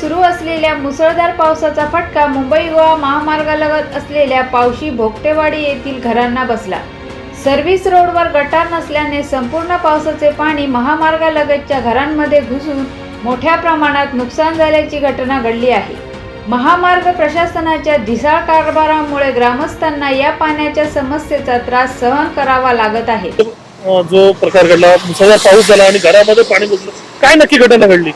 सुरू असलेल्या मुसळधार पावसाचा फटका मुंबई गोवा महामार्गालगत असलेल्या पावशी भोगटेवाडी येथील घरांना बसला. सर्व्हिस रोडवर गटार नसल्याने संपूर्ण पावसाचे पाणी महामार्गालगतच्या घरांमध्ये घुसून मोठ्या प्रमाणात नुकसान झाल्याची घटना घडली आहे. महामार्ग प्रशासनाच्या ढिसाळ कारभारामुळे ग्रामस्थांना या पाण्याच्या समस्येचा त्रास सहन करावा लागत आहे. जो प्रकार घडला मुसळधार पाऊस झाला आणि घरामध्ये पाणी घुसलं काय नक्की घटना घडली?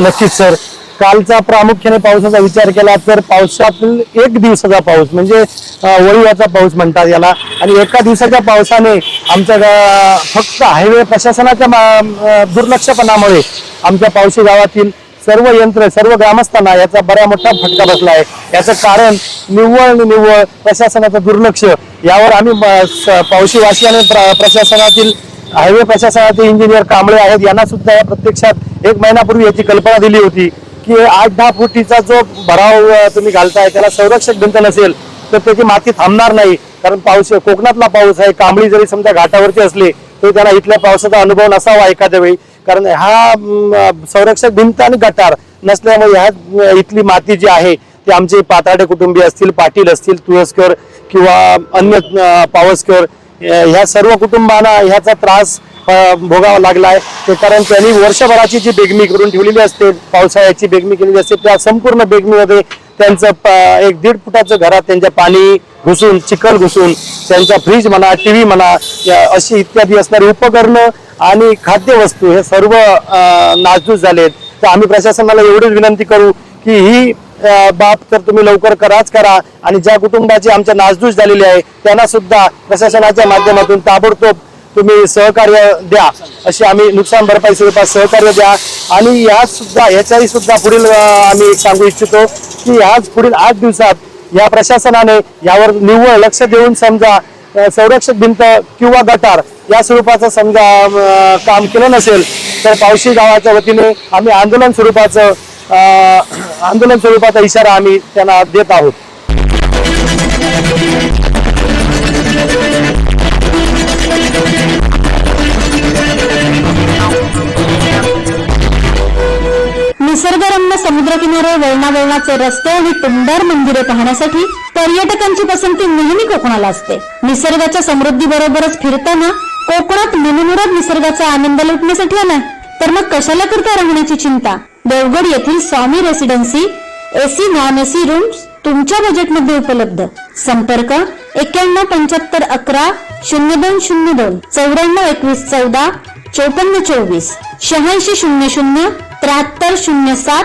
नक्कीच सर. कालचा प्रामुख्याने पावसाचा विचार केला तर पावसातील एक दिवसाचा पाऊस म्हणजे अ, वळीवाचा पाऊस म्हणतात याला. आणि एका दिवसाच्या पावसाने आमच्या गा- फक्त हायवे प्रशासनाच्या मा- दुर्लक्षपणामुळे आमच्या पावशी गावातील सर्व यंत्र सर्व ग्रामस्थांना याचा बऱ्या मोठा फटका बसला आहे. याचं कारण निव्वळ आणि निव्वळ प्रशासनाचं दुर्लक्ष. यावर आम्ही स- पावशीवासी आणि प्र- प्रशासनातील हायवे प्रशासनाचे इंजिनियर कांबळे आहेत. यांना सुद्धा या प्रत्यक्षात एक महिन्यापूर्वी याची कल्पना दिली होती. की आठ दहा फुटीचा जो भराव तुम्ही घालताय त्याला संरक्षक भिंत नसेल तर त्याची माती थांबणार नाही. कारण पाऊस कोकणातला पाऊस आहे कांबळी जरी समजा घाटावरती असली तरी त्याला इथल्या पावसाचा अनुभव नसावा एखाद्या वेळी. कारण हा संरक्षक भिंत आणि गटार नसल्यामुळे ह्या इथली माती जी आहे ती आमचे पाताडे कुटुंबीय असतील पाटील असतील तुळसकर किंवा अन्य पावसकर ह्या सर्व कुटुंबांना ह्याचा त्रास अ, भोगावा लागलाय. ते कारण त्यांनी वर्षभराची जी बेगमी करून ठेवलेली असते पावसाळ्याची बेगमी केलेली असते त्या संपूर्ण बेगमीमध्ये त्यांचं प- एक दीड फुटाचं घरात त्यांच्या पाणी घुसून चिखल घुसून त्यांचा फ्रीज म्हणा टी व्ही म्हणा अशी इत्यादी असणारी उपकरणं आणि खाद्यवस्तू हे सर्व नाजूक झालेत. तर आम्ही प्रशासनाला एवढीच विनंती करू की ही बाब तर तुम्ही लवकर कराच करा आणि ज्या कुटुंबाची आमच्या नासधूस झालेली आहे त्यांना सुद्धा प्रशासनाच्या माध्यमातून ताबडतोब तुम्ही सहकार्य द्या. अशी आम्ही नुकसान भरपाई स्वरूपात सहकार्य द्या. आणि यात सुद्धा याच्याही सुद्धा पुढील आम्ही सांगू इच्छितो की ह्याच पुढील आठ दिवसात या प्रशासनाने यावर निव्वळ लक्ष देऊन समजा संरक्षक भिंत किंवा गटार या स्वरूपाचं समजा काम केलं नसेल तर पावशी गावाच्या वतीने आम्ही आंदोलन स्वरूपाचं आंदोलन स्वरूपाचा इशारा आम्ही त्यांना देत आहोत. समुद्रकिनारे वळणावळणाचे रस्ते आणि टुमदार मंदिरे पाहण्यासाठी पर्यटकांची पसंती नेहमी कोकणाला असते. निसर्गाच्या समृद्धी बरोबरच फिरताना कोकणात मनमुराद निसर्गाचा आनंद लुटण्यासाठी आला तर मग कशाला करता राहण्याची चिंता? देवगड येथील Swami residency AC non AC rooms तुमच्या बजेटमध्ये उपलब्ध. संपर्क एक्क्याण्णव पंच्याहत्तर अकरा शून्य दोन शून्य दोन चौऱ्याण्णव एकवीस चौदा चौपन्न चोवीस शहाऐंशी शून्य शून्य त्र्याहत्तर शून्य सात